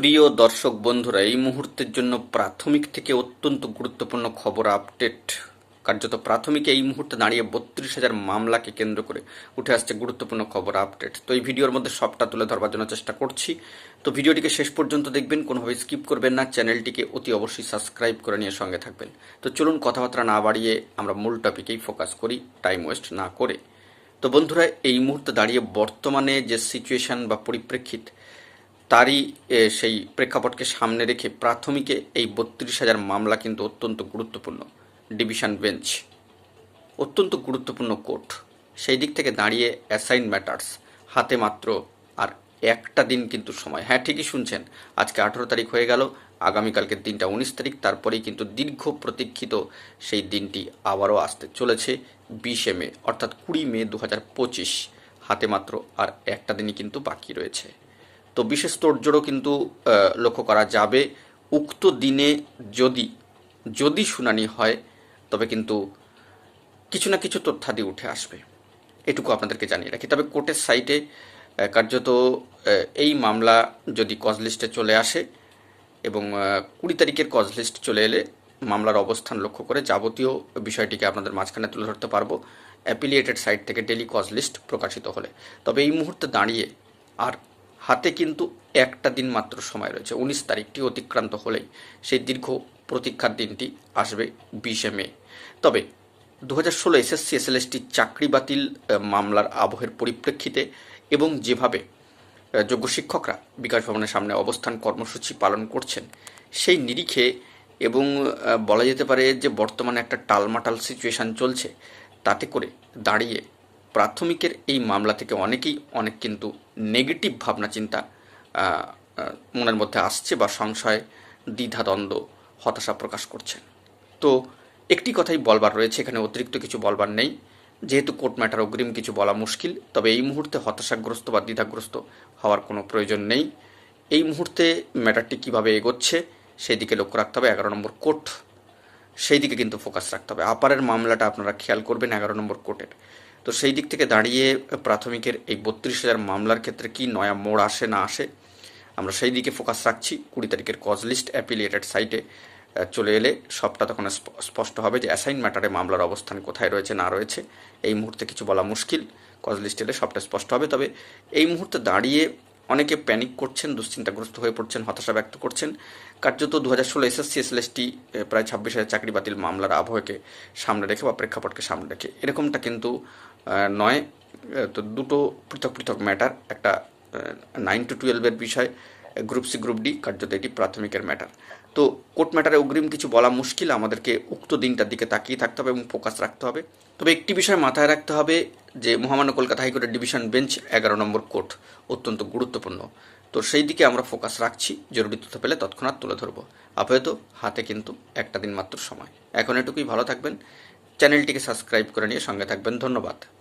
প্রিয় দর্শক বন্ধুরা, এই মুহূর্তের জন্য প্রাথমিক থেকে অত্যন্ত গুরুত্বপূর্ণ খবর আপডেট। কার্যত প্রাথমিক এই মুহূর্তে দাঁড়িয়ে বত্রিশ হাজার মামলাকে কেন্দ্র করে উঠে আসছে গুরুত্বপূর্ণ খবর আপডেট। তো এই ভিডিওর মধ্যে সবটা তুলে ধরবার জন্য চেষ্টা করছি। তো ভিডিওটিকে শেষ পর্যন্ত দেখবেন, কোনোভাবে স্কিপ করবেন না, চ্যানেলটিকে অতি অবশ্যই সাবস্ক্রাইব করে নিয়ে সঙ্গে থাকবেন। তো চলুন কথাবার্তা না বাড়িয়ে আমরা মূল টপিকেই ফোকাস করি, টাইম ওয়েস্ট না করে। তো বন্ধুরা, এই মুহূর্তে দাঁড়িয়ে বর্তমানে যে সিচুয়েশন বা পরিপ্রেক্ষিত তারই সেই প্রেক্ষাপটকে সামনে রেখে প্রাথমিকে এই বত্রিশ হাজার মামলা কিন্তু অত্যন্ত গুরুত্বপূর্ণ। Division bench. অত্যন্ত গুরুত্বপূর্ণ কোর্ট। সেই দিক থেকে দাঁড়িয়ে অ্যাসাইন ম্যাটার্স। হাতে মাত্র আর একটা দিন কিন্তু সময়। হ্যাঁ ঠিকই শুনছেন। আজকে আঠেরো তারিখ হয়ে গেল। আগামীকালকের দিনটা উনিশ তারিখ। তারপরেই কিন্তু দীর্ঘ প্রতীক্ষিত সেই দিনটি আবারও আসতে চলেছে বিশে মে, অর্থাৎ কুড়ি মে দু হাজার পঁচিশ। হাতে মাত্র আর একটা দিনই কিন্তু বাকি রয়েছে। তো বিশেষ তোড়জোড়ও কিন্তু লক্ষ্য করা যাবে। উক্ত দিনে যদি যদি শুনানি হয়, তবে কিন্তু কিছু না কিছু তথ্যাদি উঠে আসবে। এটুকু আপনাদেরকে জানিয়ে রাখি। তবে কোর্টের সাইটে কার্যত এই মামলা যদি কজ লিস্টে চলে আসে এবং কুড়ি তারিখের কজ লিস্ট চলে এলে মামলার অবস্থান লক্ষ্য করে যাবতীয় বিষয়টিকে আপনাদের মাঝখানে তুলে ধরতে পারব। অ্যাপিলিয়েটেড সাইট থেকে ডেলি কজ লিস্ট প্রকাশিত হলে। তবে এই মুহূর্তে দাঁড়িয়ে আর হাতে কিন্তু একটা দিন মাত্র সময় রয়েছে। উনিশ তারিখটি অতিক্রান্ত হলেই সেই দীর্ঘ প্রতীক্ষার দিনটি আসবে বিশে মে। তবে দু হাজার ষোলো এসএসসি, এসএলএসটি চাকরি বাতিল মামলার আবহের পরিপ্রেক্ষিতে এবং যেভাবে যোগ্য শিক্ষকরা বিকাশ ভবনের সামনে অবস্থান কর্মসূচি পালন করছেন, সেই নিরিখে এবং বলা যেতে পারে যে বর্তমানে একটা টালমাটাল সিচুয়েশন চলছে, তাতে করে দাঁড়িয়ে প্রাথমিকের এই মামলা থেকে অনেকেই অনেক কিন্তু নেগেটিভ ভাবনা চিন্তা মনের মধ্যে আসছে বা সংশয় দ্বিধাদ্বন্দ্ব হতাশা প্রকাশ করছেন তো একটি কথাই বলবার রয়েছে, এখানে অতিরিক্ত কিছু বলবার নেই। যেহেতু কোর্ট ম্যাটার অগ্রিম কিছু বলা মুশকিল, তবে এই মুহূর্তে হতাশাগ্রস্ত বা দ্বিধাগ্রস্ত হওয়ার কোনো প্রয়োজন নেই। এই মুহূর্তে ম্যাটারটি কীভাবে এগোচ্ছে সেই দিকে লক্ষ্য রাখতে হবে, এগারো নম্বর কোর্ট সেই দিকে কিন্তু ফোকাস রাখতে হবে। আপারের মামলাটা আপনারা খেয়াল করবেন, এগারো নম্বর কোর্টের তো সেই দিক থেকে দাঁড়িয়ে প্রাথমিকের এই বত্রিশ হাজার মামলার ক্ষেত্রে কি নয়া মোড় আসে না আসে, আমরা সেই দিকে ফোকাস রাখছি। কুড়ি তারিখের কজ লিস্ট অ্যাপিলিয়েটেড সাইটে চলে এলে সবটা তখন স্প- স্পষ্ট হবে যে অ্যাসাইন ম্যাটারে মামলার অবস্থান কোথায় রয়েছে, না রয়েছে। এই মুহূর্তে কিছু বলা মুশকিল। কজ লিস্ট এলে সবটা স্পষ্ট হবে। তবে এই মুহূর্তে দাঁড়িয়ে অনেকে প্যানিক করছেন, দুশ্চিন্তাগ্রস্ত হয়ে পড়ছেন, হতাশা ব্যক্ত করছেন। কার্যত দু হাজার ষোলো এসএসসি এসএলএসটি প্রায় ছাব্বিশ হাজার চাকরি বাতিল মামলার আবহকে সামনে রেখে বা প্রেক্ষাপটকে সামনে রেখে। এরকমটা কিন্তু নয় তো দুটো পৃথক পৃথক ম্যাটার একটা নাইন টু টুয়েলভের বিষয় গ্রুপ সি গ্রুপ ডি কার্যত এটি প্রাথমিকের ম্যাটার তো কোর্ট ম্যাটারে অগ্রিম কিছু বলা মুশকিল, আমাদেরকে উক্ত দিনটার দিকে তাকিয়ে থাকতে হবে এবং ফোকাস রাখতে হবে। তবে একটি বিষয় মাথায় রাখতে হবে যে মহামান্য কলকাতা হাইকোর্টের ডিভিশন বেঞ্চ এগারো নম্বর কোর্ট অত্যন্ত গুরুত্বপূর্ণ। তো সেই দিকে আমরা ফোকাস রাখছি, জরুরি তথ্য পেলে তৎক্ষণাৎ তুলে ধরবো। আপাতত হাতে কিন্তু একটা দিন মাত্র সময়। এখন এটুকুই, ভালো থাকবেন। চ্যানেলটিকে সাবস্ক্রাইব করে নিয়ে সঙ্গে থাকবেন। ধন্যবাদ।